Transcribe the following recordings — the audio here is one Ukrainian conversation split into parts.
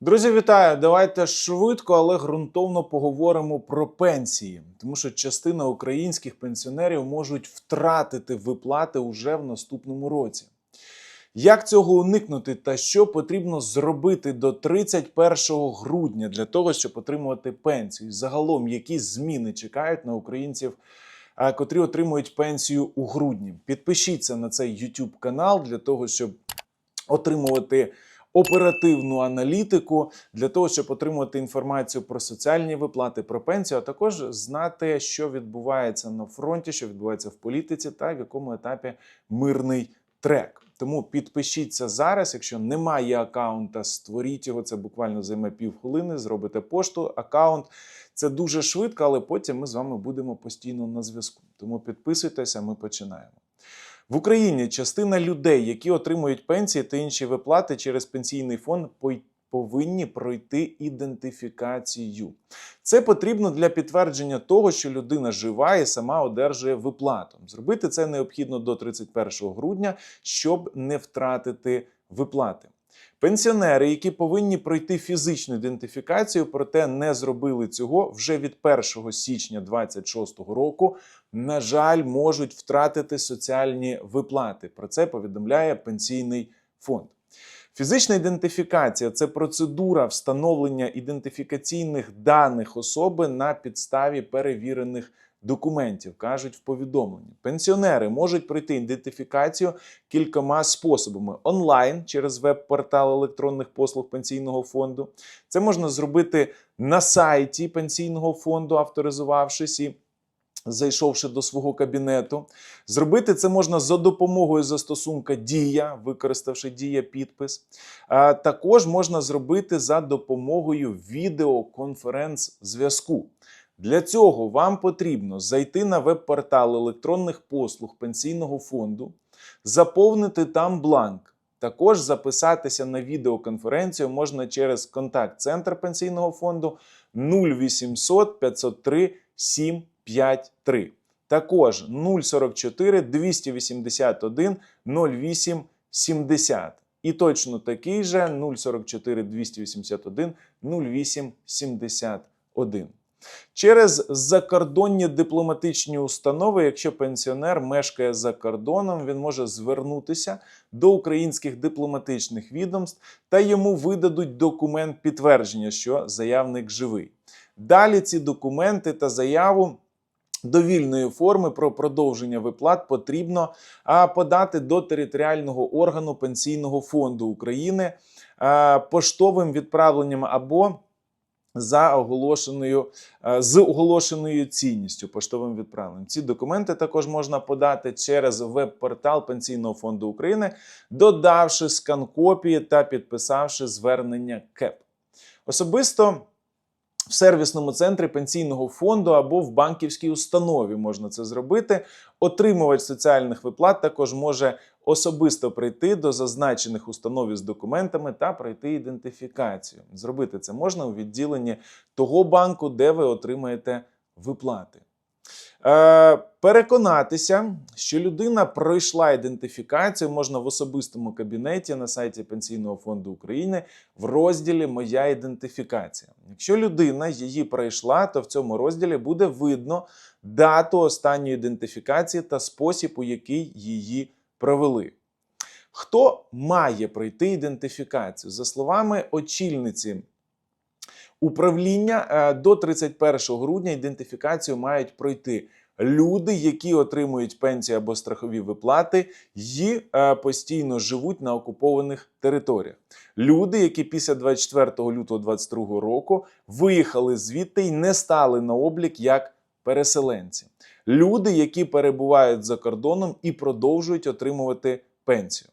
Друзі, вітаю! Давайте швидко, але ґрунтовно поговоримо про пенсії, тому що частина українських пенсіонерів можуть втратити виплати уже в наступному році. Як цього уникнути та що потрібно зробити до 31 грудня для того, щоб отримувати пенсію? Загалом, які зміни чекають на українців, котрі отримують пенсію у грудні? Підпишіться на цей YouTube канал для того, щоб отримувати оперативну аналітику для того, щоб отримувати інформацію про соціальні виплати, про пенсію, а також знати, що відбувається на фронті, що відбувається в політиці, та в якому етапі мирний трек. Тому підпишіться зараз. Якщо немає аккаунта, створіть його. Це буквально займе півхвилини. Зробите пошту, аккаунт. Це дуже швидко, але потім ми з вами будемо постійно на зв'язку. Тому підписуйтеся, ми починаємо. В Україні частина людей, які отримують пенсії та інші виплати через пенсійний фонд, повинні пройти ідентифікацію. Це потрібно для підтвердження того, що людина жива і сама одержує виплату. Зробити це необхідно до 31 грудня, щоб не втратити виплати. Пенсіонери, які повинні пройти фізичну ідентифікацію, проте не зробили цього вже від 1 січня 2026 року, на жаль, можуть втратити соціальні виплати. Про це повідомляє пенсійний фонд. Фізична ідентифікація це процедура встановлення ідентифікаційних даних особи на підставі перевірених документів, кажуть в повідомленні. Пенсіонери можуть пройти ідентифікацію кількома способами: онлайн через веб-портал електронних послуг пенсійного фонду. Це можна зробити на сайті пенсійного фонду, авторизувавшись і зайшовши до свого кабінету. Зробити це можна за допомогою застосунка Дія, використавши Дія підпис. А також можна зробити за допомогою відеоконференц-зв'язку. Для цього вам потрібно зайти на веб-портал електронних послуг пенсійного фонду, заповнити там бланк. Також записатися на відеоконференцію можна через контакт-центр пенсійного фонду 0800 503 753. Також 044 281 08 70. І точно такий же 044 281 08 71. Через закордонні дипломатичні установи, якщо пенсіонер мешкає за кордоном, він може звернутися до українських дипломатичних відомств та йому видадуть документ підтвердження, що заявник живий. Далі ці документи та заяву. Довільної форми про продовження виплат потрібно подати до територіального органу пенсійного фонду України поштовим відправленням або за оголошеною е, з оголошеною цінністю поштовим відправленням. Ці документи також можна подати через веб-портал Пенсійного фонду України, додавши скан копії та підписавши звернення КЕП. Особисто в сервісному центрі пенсійного фонду або в банківській установі можна це зробити. Отримувач соціальних виплат також може особисто прийти до зазначених установ із документами та пройти ідентифікацію. Зробити це можна у відділенні того банку, де ви отримаєте виплати. Е, переконатися, що людина пройшла ідентифікацію, можна в особистому кабінеті на сайті Пенсійного фонду України в розділі Моя ідентифікація. Якщо людина її пройшла, то в цьому розділі буде видно дату останньої ідентифікації та спосіб, у який її провели. Хто має пройти ідентифікацію? За словами очільниці управління, е, до 31 грудня ідентифікацію мають пройти люди, які отримують пенсію або страхові виплати, і е, постійно живуть на окупованих територіях. Люди, які після 24 лютого 2022 року виїхали звідти і не стали на облік як переселенці. Люди, які перебувають за кордоном і продовжують отримувати пенсію.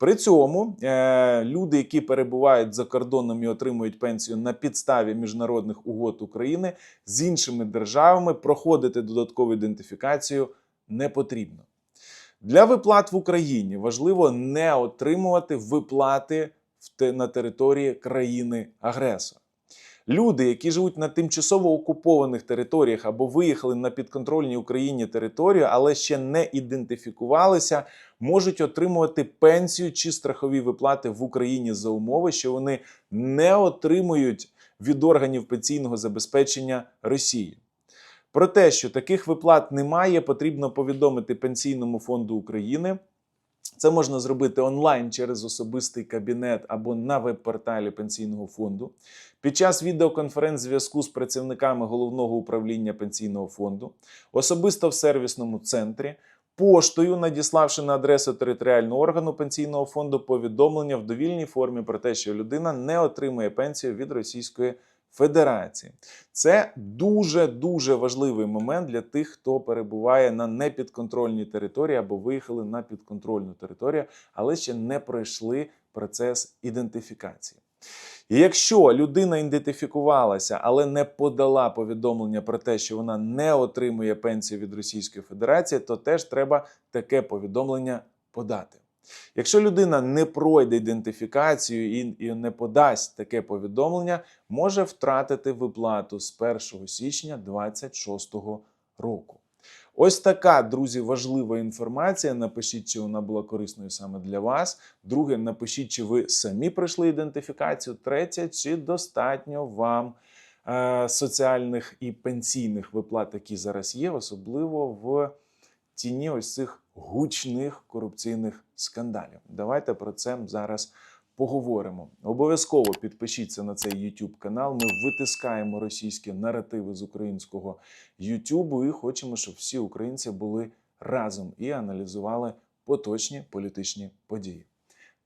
При цьому е, люди, які перебувають за кордоном і отримують пенсію на підставі міжнародних угод України з іншими державами, проходити додаткову ідентифікацію не потрібно. Для виплат в Україні важливо не отримувати виплати на території країни-агресора. Люди, які живуть на тимчасово окупованих територіях або виїхали на підконтрольні Україні території, але ще не ідентифікувалися, можуть отримувати пенсію чи страхові виплати в Україні за умови, що вони не отримують від органів пенсійного забезпечення Росії. Про те, що таких виплат немає, потрібно повідомити Пенсійному фонду України. Це можна зробити онлайн через особистий кабінет або на веб-порталі Пенсійного фонду. Під час відеоконференц-зв'язку з працівниками головного управління пенсійного фонду, особисто в сервісному центрі, поштою, надіславши на адресу територіального органу пенсійного фонду повідомлення в довільній формі про те, що людина не отримує пенсію від Російської Федерації. Це дуже дуже важливий момент для тих, хто перебуває на непідконтрольній території або виїхали на підконтрольну територію, але ще не пройшли процес ідентифікації. І якщо людина ідентифікувалася, але не подала повідомлення про те, що вона не отримує пенсію від Російської Федерації, то теж треба таке повідомлення подати. Якщо людина не пройде ідентифікацію і, не подасть таке повідомлення, може втратити виплату з 1 січня 2026 року. Ось така, друзі, важлива інформація. Напишіть, чи вона була корисною саме для вас. Друге, напишіть, чи ви самі пройшли ідентифікацію. Третє, чи достатньо вам е, соціальних і пенсійних виплат, які зараз є, особливо в тіні ось цих гучних корупційних скандалів. Давайте про це зараз поговоримо. Обов'язково підпишіться на цей YouTube канал. Ми витискаємо російські наративи з українського YouTube і хочемо, щоб всі українці були разом і аналізували поточні політичні події.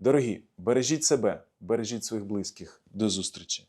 Дорогі, бережіть себе, бережіть своїх близьких. До зустрічі!